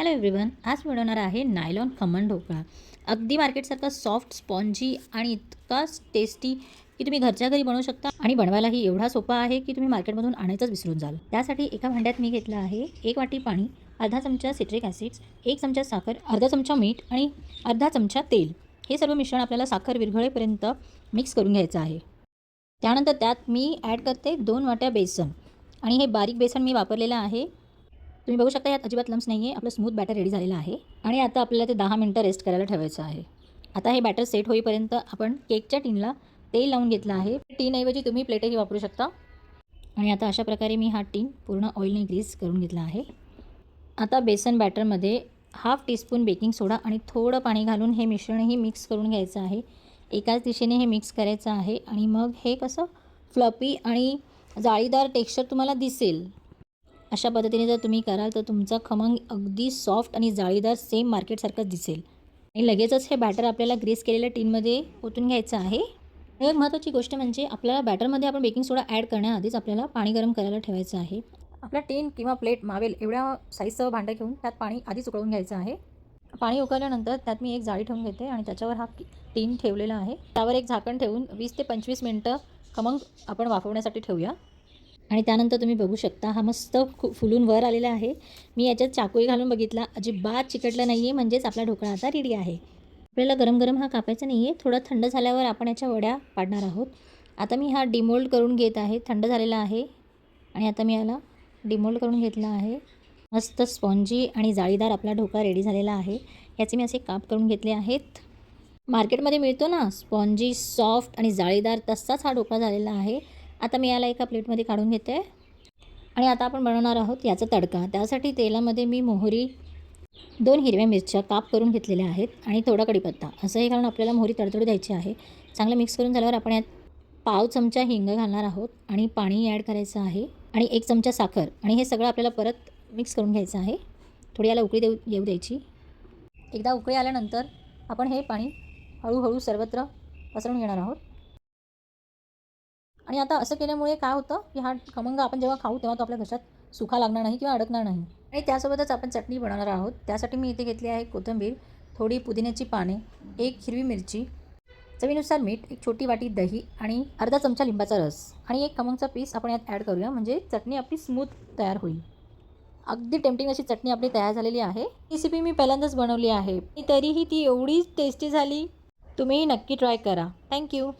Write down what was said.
Hello everyone आज मिळवणार आहे नायलॉन खमण ढोकळा. अगदी मार्केटसारखा सॉफ्ट स्पॉन्जी आणि इतका टेस्टी की तुम्ही घरच्या घरी बनवू शकता आणि बनवायलाही एवढा सोपा आहे की तुम्ही मार्केटमधून आणायचंच विसरून जाल. त्यासाठी एका भांड्यात मी घेतलं आहे एक वाटी पाणी अर्धा चमचा सिट्रिक ॲसिड्स एक चमचा साखर अर्धा चमचा मीठ आणि अर्धा चमचा तेल. हे सर्व मिश्रण आपल्याला साखर विरघळेपर्यंत मिक्स करून घ्यायचं आहे. त्यानंतर त्यात मी ॲड करते दोन वाट्या बेसन आणि हे बारीक बेसन मी वापरलेलं आहे. तुम्ही बघू शकता यात अजिबात लम्स नाही आहे आपलं स्मूथ बॅटर रेडी झालेलं आहे. आणि आता आपल्याला ते दहा मिनटं रेस्ट करायला ठेवायचं आहे. आता हे बॅटर सेट होईपर्यंत आपण केकच्या टीनला तेल लावून घेतलं आहे. टीनऐवजी तुम्ही प्लेटही वापरू शकता. आणि आता अशा प्रकारे मी हा टीन पूर्ण ऑइलने ग्रीस करून घेतला आहे. आता बेसन बॅटरमध्ये हाफ टीस्पून बेकिंग सोडा आणि थोडं पाणी घालून हे मिश्रणही मिक्स करून घ्यायचं आहे. एकाच दिशेने हे मिक्स करायचं आहे. आणि मग हे कसं? फ्लपी आणि जाळीदार टेक्स्चर तुम्हाला दिसेल. अशा पद्धतीने जर तुम्ही कराल तर तुमचा खमंग अगदी सॉफ्ट आणि जाळीदार सेम मार्केटसारखंच दिसेल. आणि लगेचच हे बॅटर आपल्याला ग्रीस केलेल्या टीनमध्ये ओतून घ्यायचं आहे. एक महत्त्वाची गोष्ट म्हणजे आपल्याला बॅटरमध्ये आपण बेकिंग सोडा ॲड करण्याआधीच आपल्याला पाणी गरम करायला ठेवायचं आहे. आपला टीन किंवा प्लेट मावेल एवढ्या साईजचं भांडं घेऊन त्यात पाणी आधीच उकळून घ्यायचं आहे. पाणी उकळल्यानंतर त्यात मी एक जाळी ठेवून घेते आणि त्याच्यावर हा टीन ठेवलेला आहे. त्यावर एक झाकण ठेवून वीस ते पंचवीस मिनटं खमंग आपण वाफवण्यासाठी ठेवूया. आणि त्यानंतर तुम्ही बघू शकता हा मस्त खू फुलून वर आलेला आहे. मी याच्यात चाकूही घालून बघितला. अजिबात चिकटला नाही आहे म्हणजेच आपला ढोकळा आता रेडी आहे. आपल्याला गरम गरम हा कापायचा नाही आहे थोडा थंड झाल्यावर आपण याच्या वड्या पाडणार आहोत. आता मी हा डिमोल्ड करून घेत आहे थंड झालेला आहे. आणि आता मी याला डिमोल्ड करून घेतला आहे. मस्त स्पॉन्जी आणि जाळीदार आपला ढोकळा रेडी झालेला आहे. याचे मी असे काप करून घेतले आहेत. मार्केटमध्ये मिळतो ना स्पॉन्जी सॉफ्ट आणि जाळीदार तसाच हा ढोकळा झालेला आहे. आता मी याला एका प्लेटमध्ये काढून घेते. आणि आता आपण बनवणार आहोत याचा तडका. त्यासाठी तेलामध्ये मी मोहरी दोन हिरव्या मिरच्या काप करून घेतलेल्या आहेत आणि थोडा कढीपत्ता. असं हे घालून आपल्याला मोहरी तडतडू द्यायची आहे. चांगलं मिक्स करून झाल्यावर आपण यात पाव चमचा हिंग घालणार आहोत आणि पाणी ॲड करायचं आहे. आणि एक चमचा साखर. आणि हे सगळं आपल्याला परत मिक्स करून घ्यायचं आहे. थोडी याला उकळी देऊ येऊ द्यायची. एकदा उकळी आल्यानंतर आपण हे पाणी हळूहळू सर्वत्र पसरवून घेणार आहोत. आणि आता असं केल्यामुळे काय होतं की हा खमंग आपण जेव्हा खाऊ तेव्हा तो आपल्या घशात सुखा लागणार नाही किंवा अडकणार नाही. आणि त्यासोबतच आपण चटणी बनवणार आहोत. त्यासाठी मी इथे घेतली आहे कोथिंबीर थोडी पुदिन्याची पाने एक हिरवी मिरची चवीनुसार मीठ एक छोटी वाटी दही आणि अर्धा चमचा लिंबाचा रस आणि एक खमंगचा पीस आपण यात ॲड करूया. म्हणजे चटणी आपली स्मूथ तयार होईल. अगदी टेम्पटिंग अशी चटणी आपली तयार झालेली आहे. रेसिपी मी पहिल्यांदाच बनवली आहे. तरीही ती एवढी टेस्टी झाली. तुम्हीही नक्की ट्राय करा. थँक्यू.